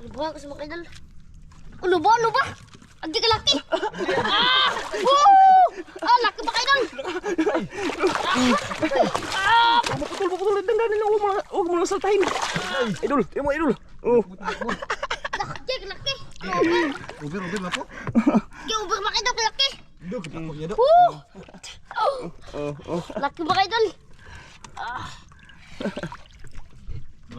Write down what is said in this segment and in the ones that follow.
Ano ba kasi mga idol? Ano ba? Ano ba? Ang di ka laki! ah! Woo! Ah, laki ba idol? ah! Puputol, puputol. Dandan nila. Huwag mo lang- huwag mo lang saltahin. Idol, yun mo, idol. Oh. Laki, laki! Uber! Uber, uber na po. Kaya uber mga idol, laki! Do, ako niya do. Woo! Oh, oh. Laki ba idol?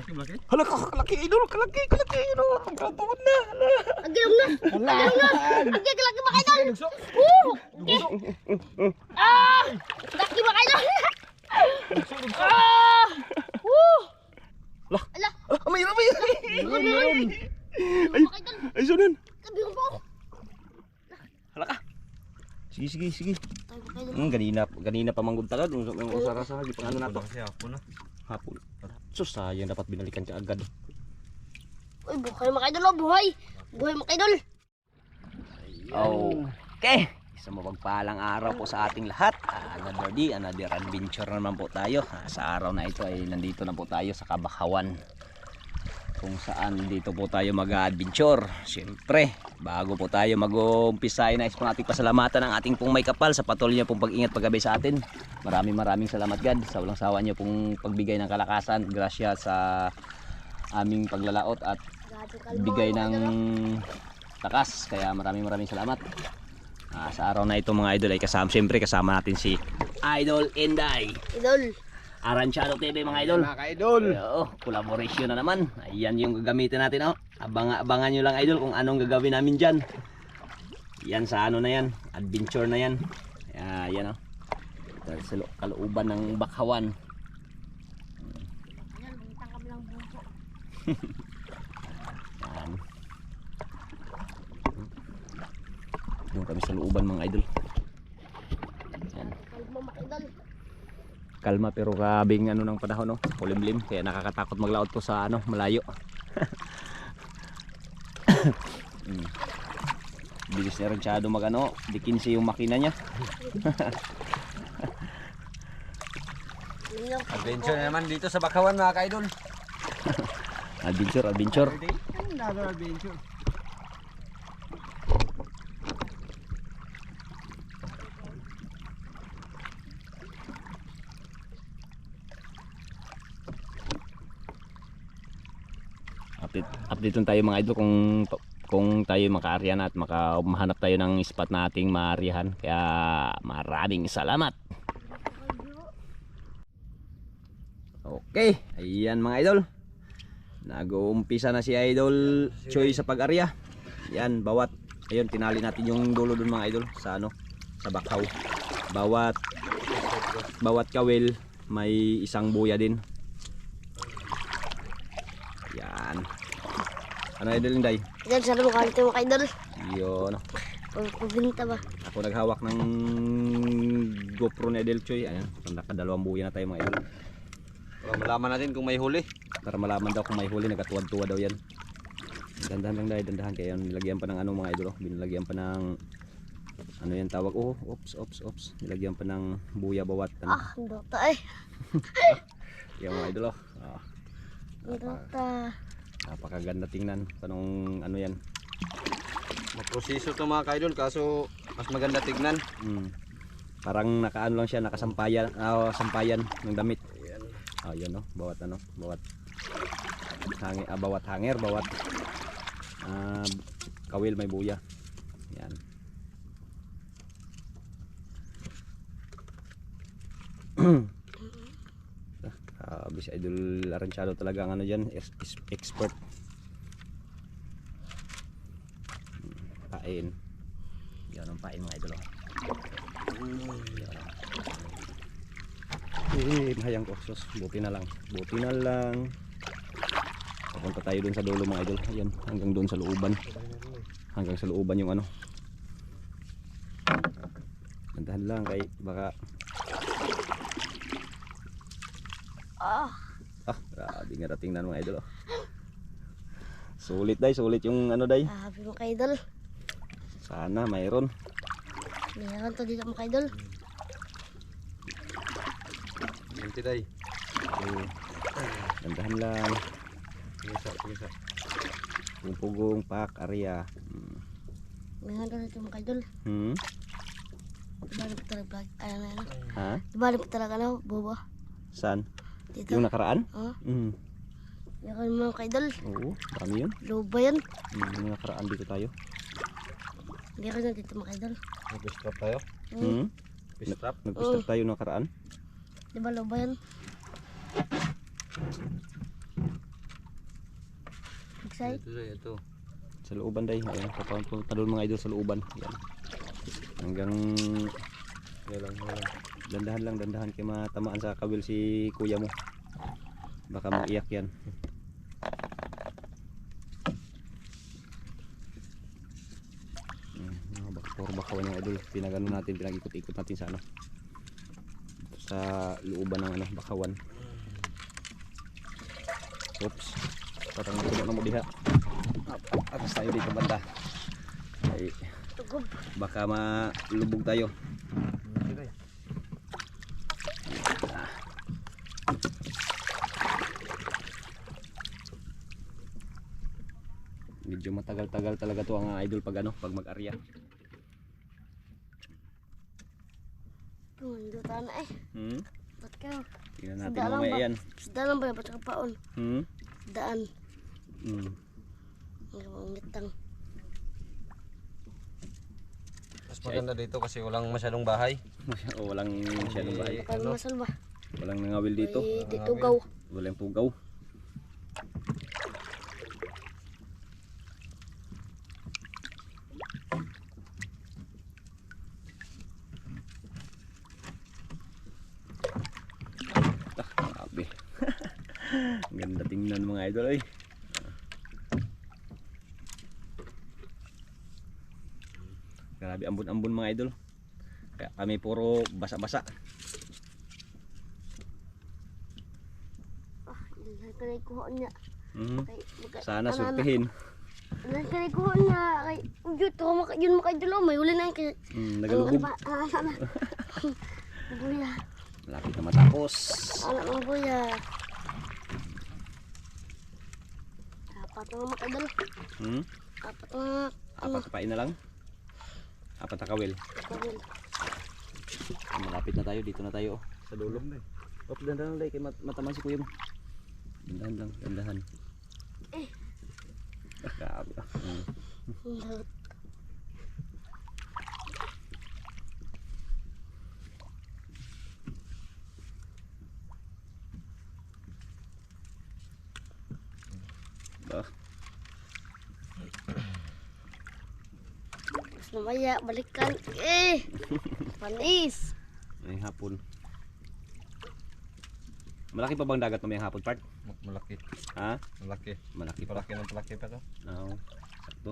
Malaki, malaki. Hala, kalaki, idol. Kalaki, kalaki. Ano, pagkataon na. Hala. Ang gilong na! Ang gilong na! Ang gilong laki ba idol? Woo! Ah! Laki ba idol? ah! Woo! Lah. Ala! Ah, mayroon, mayroon. Meron, meron! Ay, idol, ay, sunan. kabiro po! Hala ka. Sige, sige, sige. Idol. Hmm, ganina, ganina pa manggod ang usara-sara, di pa ano na to. Na. Hapon. So, sayang dapat binalikan ka agad. Uy, buhay mga idol, oh, buhay! Buhay mga idol! Okay. Isang mapagpalang araw po sa ating lahat. Ah, Another day, another adventure naman po tayo. Ah, Sa araw na ito ay nandito na po tayo sa Kabakawan. Kung saan dito po tayo mag-adventure. Siyempre, bago po tayo mag-umpisa ay nais po natin pasalamatan ang ating pong may kapal sa patuloy niya pong pag-ingat paggabi sa atin. Maraming maraming salamat God sa walang sawa niyo pong pagbigay ng kalakasan. Grasya sa aming paglalaot at bigay ng takas kaya maraming maraming salamat Ah, sa araw na ito mga idol ay kasama siyempre kasama natin si Idol Inday Idol! Aranchado TV mga idol Mga ka-idol. Oo, collaboration na naman ayan yung gagamitin natin oh. Abang, abangan nyo lang idol kung anong gagawin namin dyan yan sa ano na yan adventure na yan Ah, yan oh. Sa lo- kalooban ng Bakhawan Ayan, bumutang kami lang buko. Yan. Doon kami sa looban mga idol. Yan. Kalma mga idol. Kalma pero grabing ano ng panahon no. Kulimlim kaya nakakatakot maglaot ko sa ano malayo. mm. Bilis na rin masyado mag ano, di 15 yung makina niya. Adventure na naman dito sa Bakawan mga ka-idol. Adventure, adventure. Adventure. Update, lang tayo mga idol kung kung tayo makaarya na at makahanap tayo ng spot na maarihan. Kaya maraming salamat. Okay, ayan mga idol. Nag-uumpisa na si Idol Choi sa pag-arya. Yan, bawat ayun tinali natin yung dulo dun mga idol sa ano, sa bakaw. Bawat bawat kawil may isang buya din. Yan. Ano idol Inday? Idol, sana mukha nito mga idol. Yun. Pabinta ba? Ako naghawak ng GoPro ni Idol Choi. Ayan, nakadalawang buya na tayo mga idol. Para malaman natin kung may huli. Para malaman daw kung may huli, nagatuwad-tuwa daw yan. Dandahan lang dahil, dandahan kayo. Nilagyan pa ng ano mga idol. oh. Binilagyan pa ng ano yan tawag? Oh, ops, ops, ops. Nilagyan pa ng buya bawat ano. Ah, ang dota eh. Yung mga idol oh. Ah, Ang dota. Napakaganda tingnan. Panong ano yan. Maproseso to mga ka-idol kaso mas maganda tignan. Mm. Parang nakaano lang siya, nakasampayan, ah, sampayan ng damit. Ayan. Ah, yun no, bawat ano, bawat hangir, ah, bawat hanger, bawat ah, kawil may buya. Yan. Ah, bis idol Aranchado talaga ang ano diyan, expert. Hmm, Pain. Yan ang pain mga idol. oh. Eh, mahayang ko. Sus, buti na lang. Buti na lang. Papunta tayo dun sa dulo mga idol. Ayan, hanggang doon sa looban. Hanggang sa looban yung ano. Gandahan lang kay baka Ah, ah, grabe nga tingnan mga idol. oh. Sulit day, sulit yung ano day. happy mga idol. Sana mayroon. Meron to dito mga idol. Yan tiday. Eh, gandahan lang. Sige sa, sige sa. Pugong pak area. Hmm. May handa dito mga idol. Hmm? Di ba po talaga? Ano na ano? Ha? Di ba po talaga ano? Bobo? Saan? Dito. Yung nakaraan? Oh, Hmm. yan kami mga idol. Oo, dami yun. Loba yan. Hmm, yung nakaraan dito tayo. Hindi ka na dito mga idol. Fish trap tayo. Hmm. Hmm? Fish trap. Nag-start tayo nakaraan. Di ba loba yan? Magsay? Ito ito. ito. Sa looban day. Ayan, papunta doon mga idol sa looban. Yan. Hanggang Yan lang, yan lang. Dandahan lang, dandahan kay matamaan sa kawil si kuya mo. Baka yan. Hmm, mga bak puro bakawan yung idol. Pinagano natin, pinag-ikot-ikot natin sa ano. Sa looban ng ano, bakawan. Oops. Patang mo na mo diha. Atas tayo dito banda. Ay, Tugob. baka malubog tayo. Sige. Medyo matagal-tagal talaga to ang idol pag ano, pag mag-arya. Hindi tayo na eh. Hmm? Ba't ka? Tingnan natin lang mamaya yan. Isda lang ba yan? Ba't ka paon? Hmm? Daan. Hmm. Ang mangimitang. Mas maganda dito kasi walang masyadong bahay. o walang masyadong bahay. Kaya ano? masal ba? Walang nangawil dito. Ay, dito gaw. Walang pugaw. Ah, grabe. Ang Ganda tingnan mga idol ay. Grabe ambon-ambon mga idol. Kaya kami puro basa-basa. Ah, na ikuha niya. Kay, magka- Sana ano, ano, surtihin. Ilan ka na. Kay, yun, to, maka, yun makaidolo. May huli na yun. Kay, Mm, ano, nagalubog. Ah, sana. Buya. Malapit na matapos. Anak ng buya. Apat na makaidolo. Hmm? Apat na Apat na pain na lang. Apat na kawil. kawil. Malapit na tayo. Dito na tayo. oh, Sa dulo. Op, dandahan lang. Kaya mat- mataman si kuya mo. Dandahan lang. Dandahan. Eh. Ah, grabe. Hmm. Ang Ah, Mas mamaya, balikan. Eh! Panis! ngayong hapon. Malaki pa bang dagat mamayang hapon, part? Ma- Malaki. Ha? Malaki. Malaki pa. Malaki ng malaki pa to. Oo. sakto.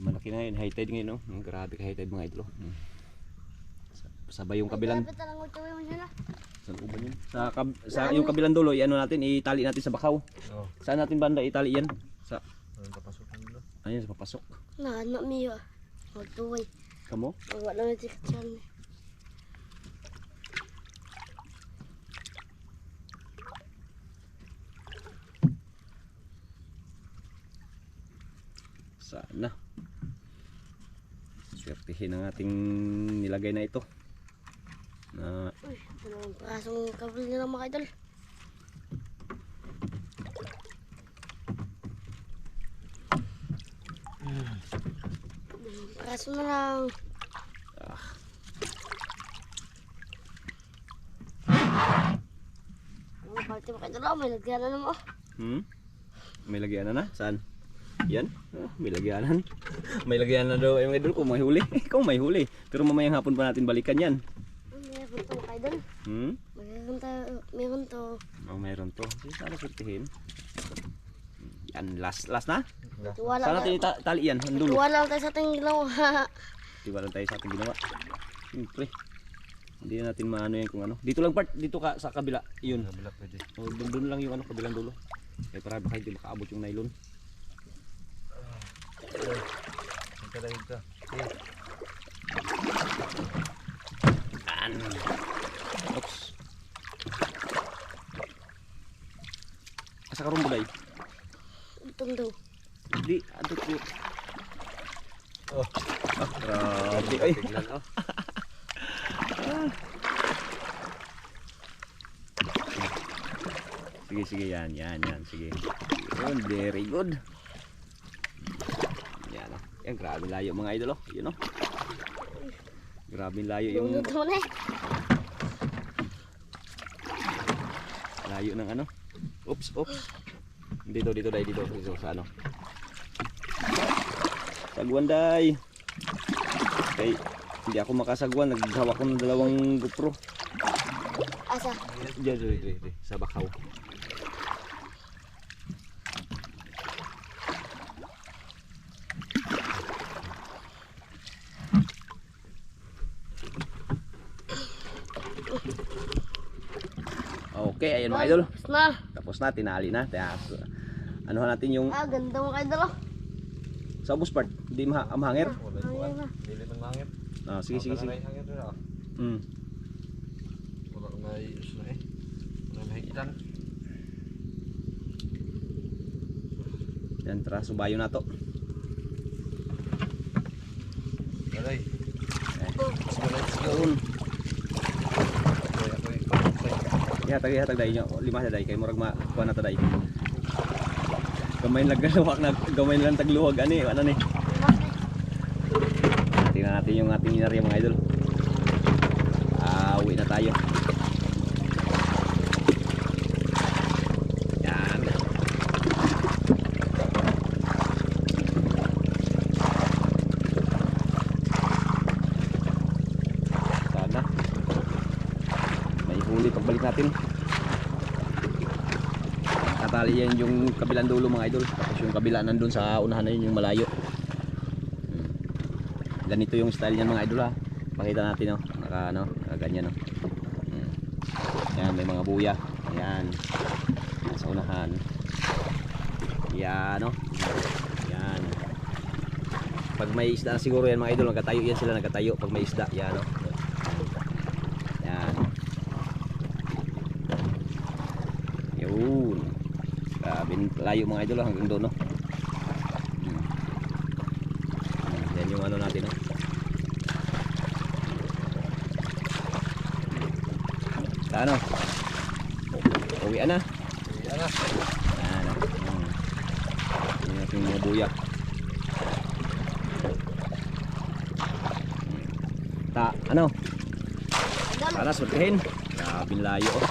Malaki na yun. High tide ngayon, no? Hmm, Grabe ka high tide mga idolo. Hmm. Sa- Sabay yung kabilang Ay, mo na. Saan uban yun? Sa, kab, sa yung kabilang dulo, i-ano natin, itali natin sa bakaw. Oh. Saan natin banda itali yan? Sa, Anong papasok ayun, sa papasok. Na, anak miyo. Magtuway. Kamo? Wala na tikat siya. Sana. Swertihin ang ating nilagay na ito. Na, Uy, dalawang prasong kabel nila mga idol. Praso na lang. ah, party mga idol, oh, may lagyan na naman. oh. hmm? May lagyanan na? Saan? Yan? Ah, may lagyanan. may lagyanan na daw yung idol ko, may huli. Ikaw may huli. Pero mamayang hapon pa natin balikan yan. Ay, Meron to mga idol. Hmm? Meron to. Meron to. Oh, meron to. Sige, sana swertihin. Yan, last, last na? Tiwala Saan natin tayo. itali yan? Ang dulo. Tiwala tayo sa ating ginawa. Tiwala tayo sa ating ginawa. Siyempre. Hindi na natin maano yan kung ano. Dito lang part, dito ka sa kabila. Yun. Kabila pwede. O, doon, doon lang yung ano, kabilang dulo. Eh, para baka hindi makaabot yung nylon. Lang ito. Eh, Yan. Oops. Asa ka rin buday? Tundo. Hindi, adot ko. Oh. Ah, grabe. Ay, Tignan oh. sige, sige, yan, yan, yan, sige. Yun, very good. Yan, oh. Yan, grabe layo mga idol, oh. Yun, oh. Grabe layo yung layo ng ano. Oops, oops. Dito, dito, dai, dito, dito, sa ano. Sagwan, dai. Okay, hindi ako makasagwan. Naghawak ko ng dalawang GoPro. Asa? Diyan, diyan, diyan, diyan, sa bakaw. Okay, ayun mga idol. Tapos na. Tapos na, tinali na. Tapos, ano natin yung Ah, ganda mo kayo dalo. Sa ubos part. Hindi maha mahangir. Ayun kuan. na. Dili man. Ah, sige, sige, sige. Mm. Wala na is na eh. Wala mahigitan. Yan, tara, subayo na to. Alay. Eh. Let's go, let's go. Ihatag, ihatag dahi nyo. Lima sa dahi. Kay murag ma, kuha na to dahi. Gamay lang galawak na, gamay lang tagluwag. Ani, ano ni? Tingnan natin yung ating inarya mga idol. Ah, uwi na tayo. Yan. Sana. May pagbalik natin. Natali yan yung kabilang dulo mga idol. Tapos yung kabila nandun sa unahan na yun yung malayo. Hmm. Ganito yung style niyan mga idol ha. Pakita natin no. Naka ano, ganyan. Hmm. Yan may mga buya. Ayan. Sa unahan. Yan no. Yan. Pag may isda siguro yan mga idol, nagkatayo yan sila nagkatayo pag may isda. Yan no. Yan. Yun. Grabe layo mga idol hanggang doon no. Hmm. Yan yung ano natin no. Sa ano? Uwi na. Yan na. Hmm. Yan natin yung mga buya. Ta, ano? Para surtihin. Grabe layo oh.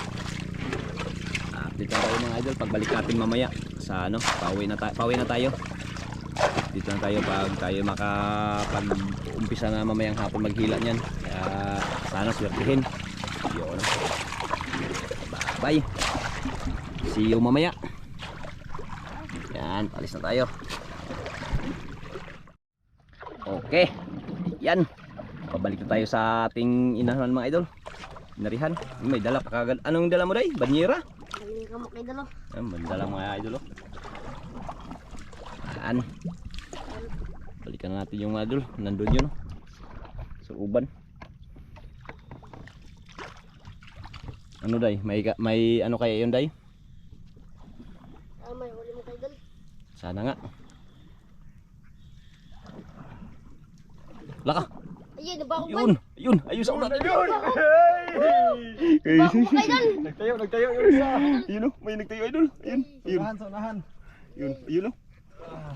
Update na tayo mga idol pagbalik natin mamaya sa ano, pauwi na tayo, pauwi na tayo. Dito na tayo pag tayo makapag umpisa na mamayang hapon maghila niyan. Kaya sana swertihin. Yun. Bye. See you mamaya. Yan, palis na tayo. Okay. Yan. Pabalik na tayo sa ating inahan mga idol. Inarihan. May dala pa kagad. Anong dala mo day? Banyera? Galing ka mo kayo dalo. Ayan, may dala mga idol oh. Yan. Na natin yung mga idol. Nandun yun oh. Sa uban. Ano day? May, may ano kaya yun day? Ah, may huli mo kayo dalo. Sana nga. Laka. Ayun, nabako ba? Yun. Yun. Ayun sa ulan. Yun. Nabako mo kayo dalo. Nagtayo, nagtayo yung isa. Yun oh. May nagtayo idol. Yun. Yun. Unahan, sa unahan. Yun. Ayun oh.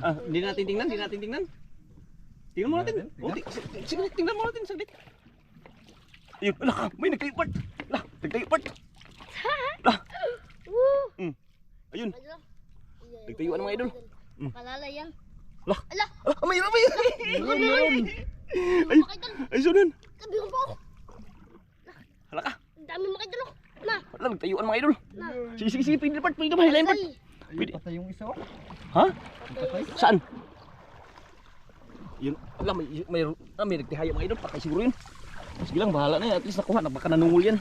Ah, hindi natin tingnan. Hindi natin tingnan. Tingnan mo natin. Oh, ti- si- sige, tingnan mo natin saglit. Ayun. Ala ka. May nagtayo part. Ala. Nagtayo part. Ala. Woo! Mm. Ayun. Ayan, Nagtayuan ng mga idol. Mm. Makalala yan. Ala. Ala! Ah, may may. Meron, meron. Ay. Mga dalo. Ay, sunan. Sabi ko po. Hala ka. Ang dami mga kayo dalo. Na! Ala, nagtayuan mga idol. Na! Sige, sige, sige. Pwede part. Pwede ba? Hilahin part. Ay! Pwede. Patay yung isa. oh. Ha? Patay. Saan? Yun, ala, may, may, ah, may nagtihayo mga idol, patay siguro yun. Sige lang, bahala na yan. At least nakuha, na baka nanungol yan.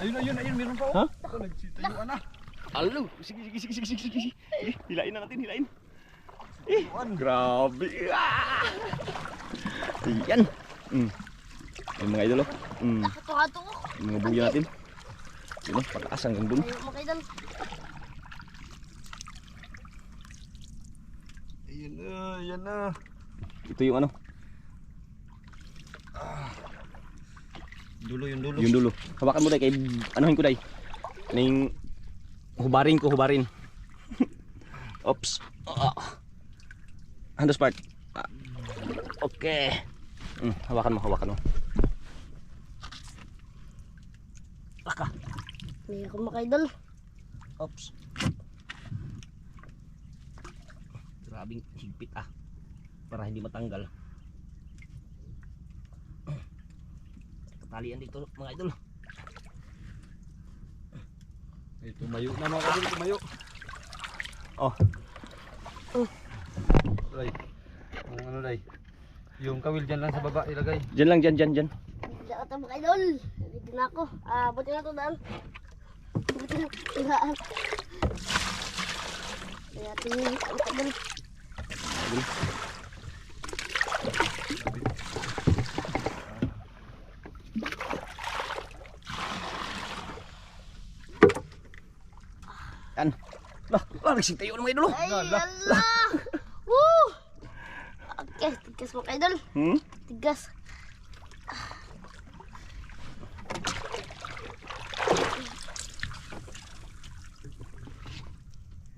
Ayun, ayun, ayun, meron pa. oh. Ha? Ito, nagsitayuan na. Alo, sige, sige, sige, sige, sige, sige. Sige, hilain na natin, hilain. Eh, grabe. Ah! Yan. Mm. Yung mga idol, oh. Mm. Nakato-hato ko. Yung mga buya natin. Yun, oh, pataas hanggang dun. Ayaw mo kayo dalo. Yan na, yan na. Ito yung ano, Dulo, yung dulo. yung dulo. Hawakan mo day kay anuhin ko day. Ning hubarin ko, hubarin. Oops. Ah. Handos part. Ah. Okay. Mm, hawakan mo, hawakan mo. Laka. Hindi ako mga idol. Oops. Grabing higpit ah. Para hindi matanggal. Katalian dito mga idol. Ay, tumayo na mga kaidol, tumayo. Oh. Day. Ang ano day? Yung kawil dyan lang sa baba ilagay. Diyan lang, diyan, diyan, diyan. Hindi ako mga idol. Dito na ako. Ah, buti na ito daan. Buti na ito daan. Kaya tingin ako mga idol. Lah, nagsing tayo ng mga idol. oh. Ay, ala! Woo! Okay, tigas mga idol. Hmm? Tigas.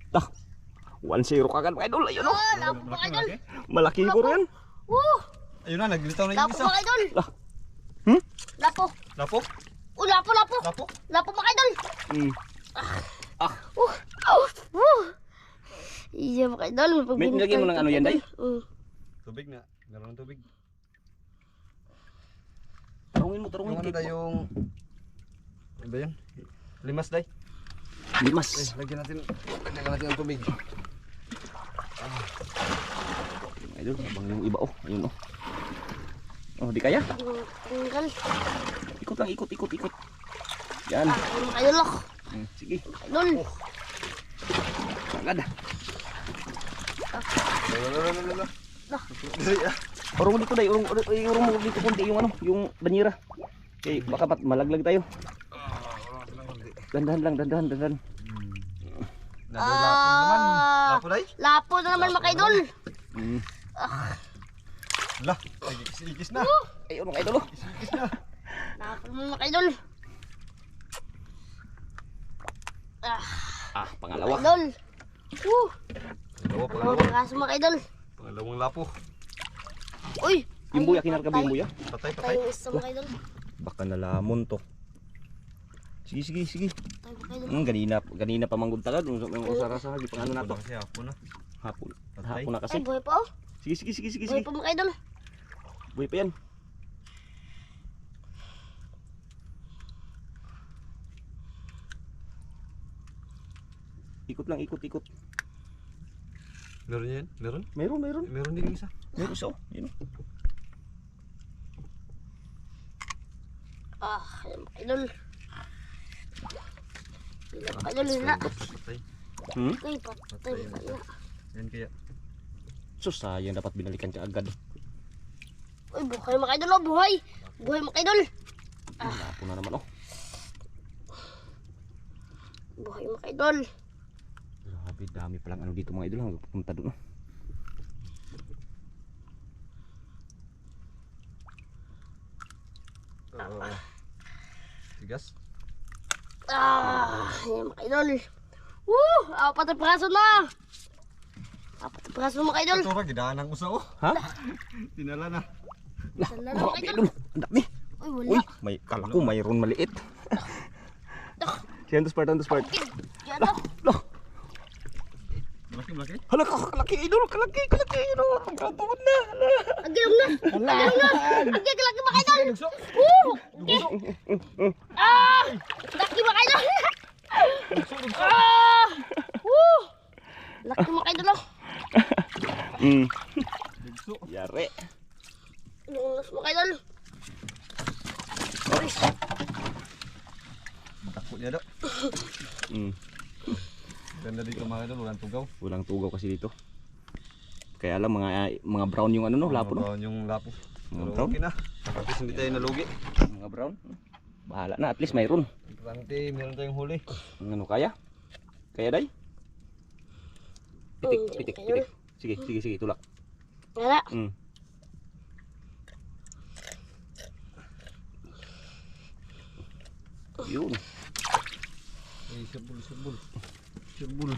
Lah. 1-0 kagad mga idol. Ayun oh. Oh, lapo mga idol. Malaki ko rin. Woo! Ayun na, naglitaw na yung Lapo isa. mga idol. Lah. Hmm? Lapo. Lapo? Oh, lapo, lapo. Lapo? Lapo mga idol. Hmm. Uh, uh, uh. Iya mga idol. May nilagyan mo ng ano yan, Day? Tubig na. Meron ng tubig. Tarungin mo, Yung tarungin. ano day yung... Ano ba yun? Limas day. Limas. Eh, lagyan natin. Lagyan natin ang tubig. Mga idol, abang yung iba oh. Ayun oh. Oh, di kaya? Tanggal. Ikot lang, ikot, ikot, ikot. Yan. Ah, mga idol. Hmm, sige. Idol. Agad. Ah. Urong mo dito day, urong, urong, mo dito konti yung ano, yung banyera. Okay, baka pat malaglag tayo. Dandahan lang, dandahan, dandahan. Nadalapo naman. Ah. Lapo day? Lapo na naman mga idol. Hmm. Lah, ikis-ikis na. Ay, urong idol oh. Ikis na. Lapo na naman mga idol. Ah, Ah, pangalawa. idol. Woo! Mga pangalawa. kaso mga idol. Pangalawang lapo. Uy! Yung buya, kinarga ba yung buya? Patay, patay. yung isa mga idol. Baka nalamon to. Sige, sige, sige. Idol. Hmm, ganina, ganina pa manggod tagad. Yung yung usara-sara, di pa ano na to. Kasi hapon na. Hapon. Patay. Hapon na Ay, kasi. buhay pa oh. Sige, sige, sige, sige, Buhay pa mga idol. Buhay pa yan. Ikot lang, ikot, ikot. Meron yan? Meron? Meron, meron. Meron din isa. Meron isa, oh. Yun, oh. Ah, ayun, mga idol. Hila mga idol, hila. Patay. Hmm? Ay, patay. Hila. Yan kaya. So, sayang dapat binalikan siya agad. Uy, buhay mga idol oh, buhay. Buhay mga idol. Hapon na naman, oh. Buhay mga idol. Grabe, dami palang ano dito mga idol. Pupunta doon, oh. Oo. Tigas. Ah, mga idol. Woo! Apat na praso na. Apat na praso mga idol. Ito ra, gidaan ang usa oh. Ha? Tinala na. Sala na mga idol. Ang dami. Uy, wala. Uy, may kala ko mayroon maliit. Siyan to part, to part. Yan malaki. hala ka, kalaki idol, kalaki, kalaki idol. Na. Hala. Ang gilong na. Ang gilong na. Ang gilong na mga idol. Woo! Ah! Laki mga idol. Ah! Woo! Laki mga idol. Mm. Bugso. Yari. Lungas mga idol. Takot niya daw. Mm. Ganda dito mga idol, walang tugaw. Walang tugaw kasi dito. Kaya alam mga mga brown yung ano no, lapo no. Brown yung lapo. Mga Pero brown. okay na. At least hindi tayo nalugi. Mga brown. Bahala na, at least mayroon. Importante, meron tayong huli. Ano kaya? Kaya day? Pitik, Mm, pitik, pitik. Sige, sige, sige, tulak. Wala. Mm. Yun. Ay, sabul, sabul. Sabul.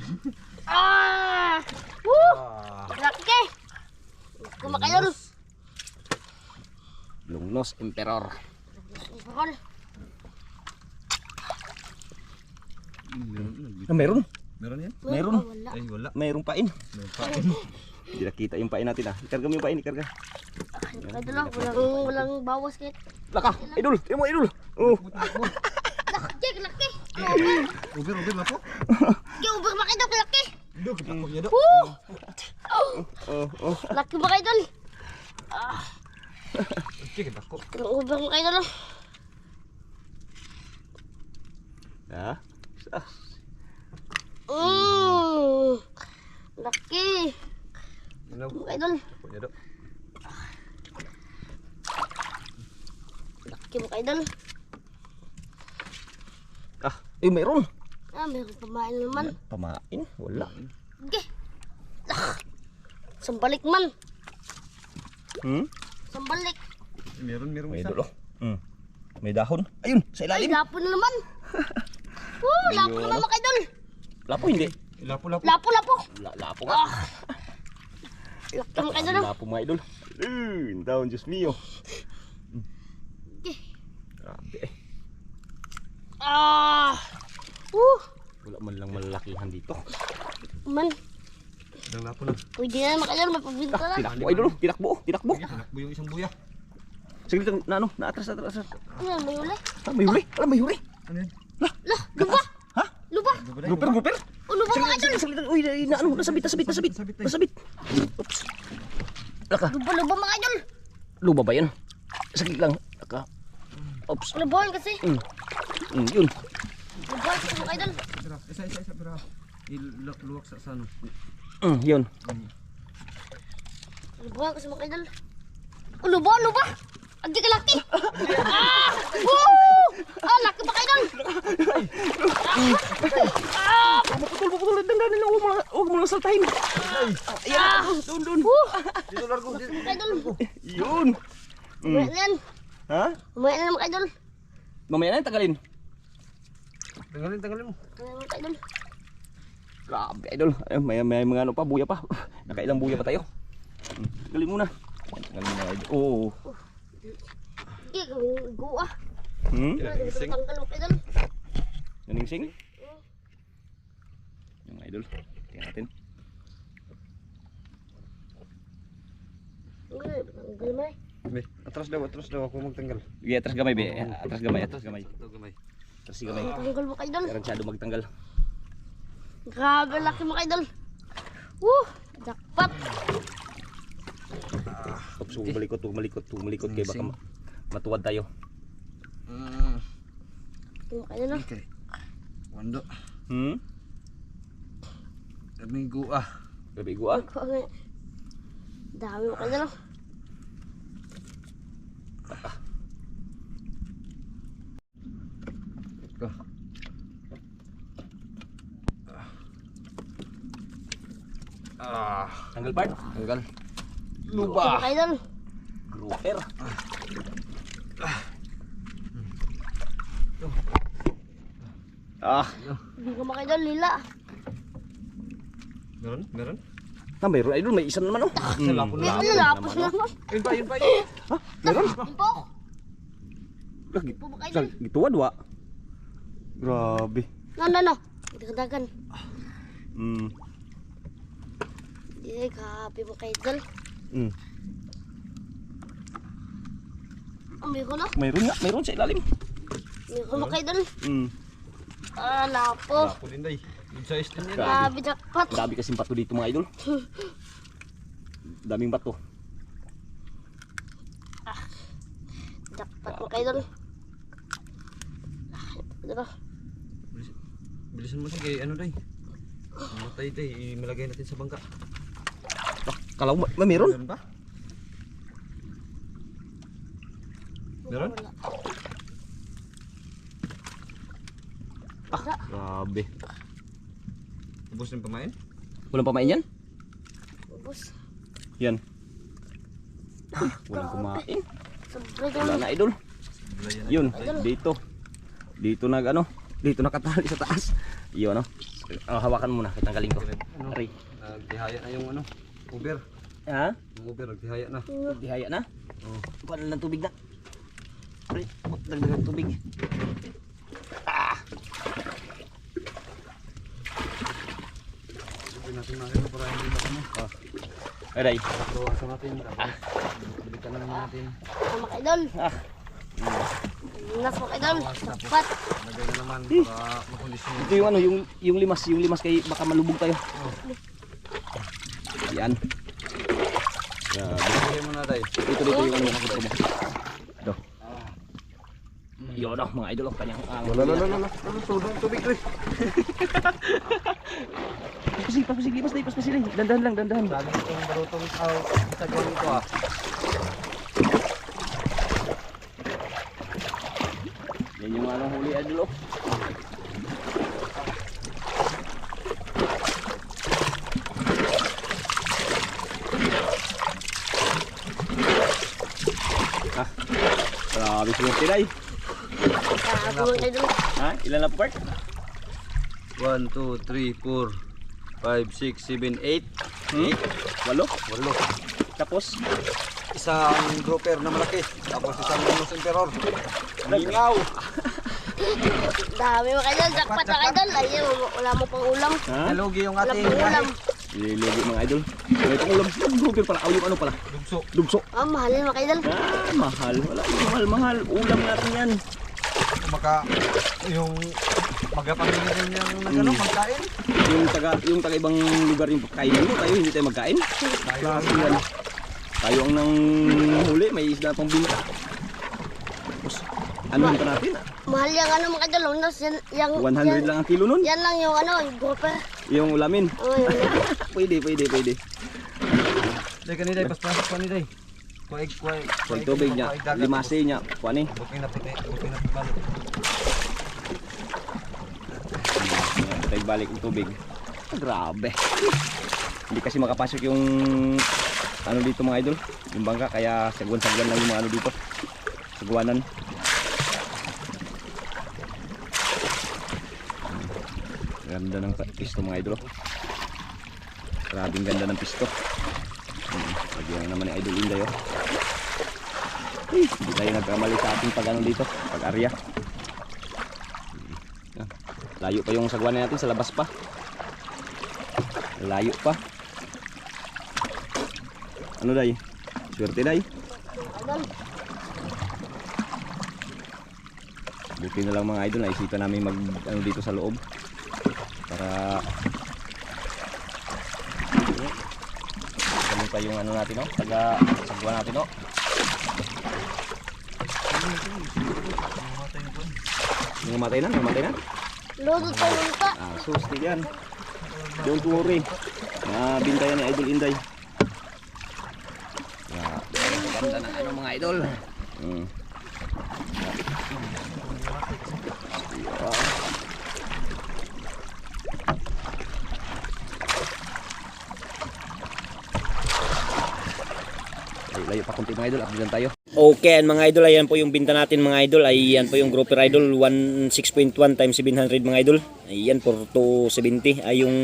Ah! Woo! Ah. Laki! Kumakayol! Lungnos Emperor. Ah, meron. Meron yan? Meron. Ah, wala. Ay, wala. Mayroong pain. Meron pa. Hindi nakita yung pain natin ah. Ikarga mo yung pain, ikarga. Ito lang, walang, walang bawas kahit. Laka, idol. Tingnan mo, idol. Oh. Laki, laki! Over! Uber, uber na po. Laki, over makidol, laki! Dok, kita ko niya, Dok. Woo! Oh, oh. Laki makidol! Sige, kita ko. Over makidol. Ha? Ah, Mmm! Laki! Ano? Makidol. Ako niya, Dok. Laki makidol. ah, eh meron. Ah, meron pamain naman. Pamain? Wala. Okay. Ah! Sambalik man. Hmm? Sambalik. Meron, meron May isa. idol oh. Hmm. May dahon. Ayun, sa Ay, ilalim. lapo na naman. Woo, lapo Medyo- naman makidol. Lapo hindi. Lapo, lapo. Lapo, lapo. La lapo nga. Ah. Laki makidol. oh. Lapo mga idol. Ayun, down, Diyos mio. Okay. Grabe eh. Ah. Woo. Wala man lang malalakihan dito. Man, Ang lapo lang. pwede na makidol. May pabinta Ah, na. tinakbo idol. oh. Tinakbo, oh. tinakbo. Tinakbo yung isang buya. Sige lang, na ano, na atras, atras. Ano, may uli? Ah, may huli. Alam, may huli. Ano yan? Lah, luba. Ha? Luba. Grouper, grouper. O, luba Sige, makidol. sige, sige, sige. Uy, na ano, nasabit, nasabit, nasabit. Nasabit. Oops. Laka, Luba, luba makidol. luba ba yan? Sige lang. Laka. Oops. Lubahan kasi. Mm. Mm, yun. Lubahan kasi makidol. Tara, isa, isa, isa, tara. Iluwak sa, sa ano. Mm, yun. Lubahan kasi makidol. O, luba, luba. Ang di ka laki. Ah! Woo! Ah, laki makidol. Ah! Maputol, maputol. Dandanin lang. Huwag mo lang, saltahin. Ah! Doon, doon. Dito, largo. Yun. Umaya na yan. Ha? Umaya na makidol. Mamaya na, tagalin. Tanggalin, tanggalin mo. Na makidol. Grabe, idol. Ay, may, may mga ano pa, buya pa. Nakailang buya pa tayo. Tagalin muna. Tagalin muna, idol. Oo. Hindi, guwa. Hmm? Hindi ko tanggal makidol. Naningsing? Yung idol. Tingnan natin. Tanggal mo eh. Be, atras daw, atras daw. Ako magtanggal. Sige, atras gamay, be. Atras gamay, atras gamay. Ito, gamay. Atras si gamay. Tanggal mo kaidol. Garansyado magtanggal. Grabe, laki mo kaidol. Woo! Jackpot! Oops, huwag malikot, huwag malikot, huwag malikot kaya baka ma- matuwad tayo. Mm. Mo kaidol. oh. Okay. Wando. Hmm? Ah. Gabi ko ah. Grabe. Dami mo kaidol. oh. Ito. Ah. Tanggal part? Tanggal. Laki mo kaidol. Grouper. Ah, Hindi ko makaidol, lila. Meron? Meron? ah mayroon idol, may isa na naman oh. Hmm. lapo May lapo ano, lapos naman, naman. Yun pa, yun pa, yun. Meron? Yung po. Lagi, Po ba kaidol? gituwad wa. Grabe. No, no, no. Dagdagan. Hmm. Hindi, kapi mo kaidol. Hmm. Amoy ko na. Mayroon nga, mayroon sa ilalim. Amoy ko makaidol. Hmm. Ah, lapo. Lapo din day. Good size din yan. Grabe, jackpot. Grabe kasing bato dito mga idol. Daming bato. Jackpot mo kaidol. Ah, ito. Bilis- Bilisan mo sige, ano day. Matay day, malagay natin sa bangka. Ah, kalaw ma, ma meron? Meron pa? Meron? Ah, grabe. Ubus ng pamain? Walang pamain yan? Ubus. Yan. Uy, walang kumain. Wala na idol. Yun, dito. Dito nag ano, dito nakatali sa taas. Yun ano. Oh, hawakan muna, kitang galing ko. Ano? Aray. Nagtihaya na yung ano. Uber. Ha? Uber nagtihaya na. Dihaya na. Oh. Paano ng tubig na? Oh, dagdagan ng tubig. Ah! Sabi natin na rin para hindi na ano. Aray. Bawasan natin. Balikan na naman natin. Sama ka idol. Ah. Nas mo ka idol. Sapat. Lagay na naman para makondisyon. Ito yung ano, yung yung limas, yung limas kay baka malubog tayo. Yan. Grabe. Lagay mo na tayo. Dito dito yung nakita mo. Do. Yun oh, mga idol, oh, kanyang ang. Wala, wala, wala. Ano, sudong tubig rin. Pasig, pasig, limas dahil, pasig lang. Dandahan lang, dandahan. Lagi itong barutong tao. Sa gawin ito ah. Yan yung ano huli idol oh. Ah, grabe sila tilay. Kago ka idol. Ha? Ilan na po part? 1, 2, 3, 4, 5, 6, 7, 8. Hmm? Walo? Walo. Tapos? Isang grouper na malaki. Tapos isang Venus Emperor. Lingaw. Dami mga idol. Jackpot mga idol. Ayun, wala mo pang ulam. Ha? Nalugi yung ating ulam. Lilugi mga idol. May itong ulam. Burger pala. Ay, yung ano pala? Dugso. Dugso. Ah, mahal mga idol. Ah, mahal. Wala yung mahal-mahal. Ulam natin yan. Maka yung magkapamilya din yung nagano Hmm. magkain. Yung taga, yung taga ibang lugar yung kainan mo. Tayo hindi tayo magkain. Klase yan. Tayo ang nang huli. May isda pang binta. Tapos, ano pa natin? Mahal yung ano mga idol. Unos, yan, yung, 100 yan, lang ang kilo nun. yan lang yung ano, yung grouper. Yung ulamin. Oh, yun. Pwede, pwede, pwede. Dai kanina paspas pa ni dai. Kuig kuig. Kung tubig niya, limase niya. Kuan eh. Buking na puti, na balik. Balik ang tubig. Ah, grabe. Hindi kasi makapasok yung ano dito mga idol. Yung bangka kaya sagwan-sagwan lang yung mga ano dito. Sagwanan. Ganda ng pisto mga idol. Grabing ganda ng pisto. Hmm, Lagyan naman ni Idol Inday oh. Ay, Hindi tayo nagkamali sa ating pag ano dito, pag area. Ah, Layo pa yung sagwanan natin sa labas pa. Layo pa. Ano day? Swerte day. Buti na lang mga idol, naisipan namin mag ano dito sa loob. Para Ganun pa yung ano natin no? Taga sagwa natin no? Yung matay na, yung matay na. Lodo tayo lunta. Ah, susti yan. Don't worry. Ah, bintayan ni Idol Inday. Yeah. Ganda ng ano mga idol. Mm. Yeah. Layo, pa konti mga idol, update tayo. Okay, and mga idol, ayan po yung binta natin mga idol. Ayan po yung grouper idol, 16.1 times 700 mga idol. Ayan, for 270. Ay yung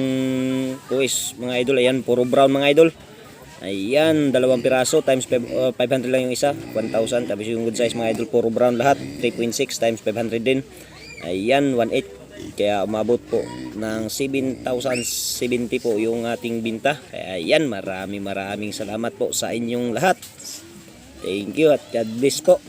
pues mga idol, ayan, puro brown mga idol. Ayan, dalawang piraso times five- uh, 500 lang yung isa, 1,000. Tapos yung good size mga idol, puro brown lahat, 3.6 times 500 din. Ayan, 1.8. Kaya umabot po ng 7,070 po yung ating binta. Kaya ayan, maraming maraming salamat po sa inyong lahat. Thank you at God bless po.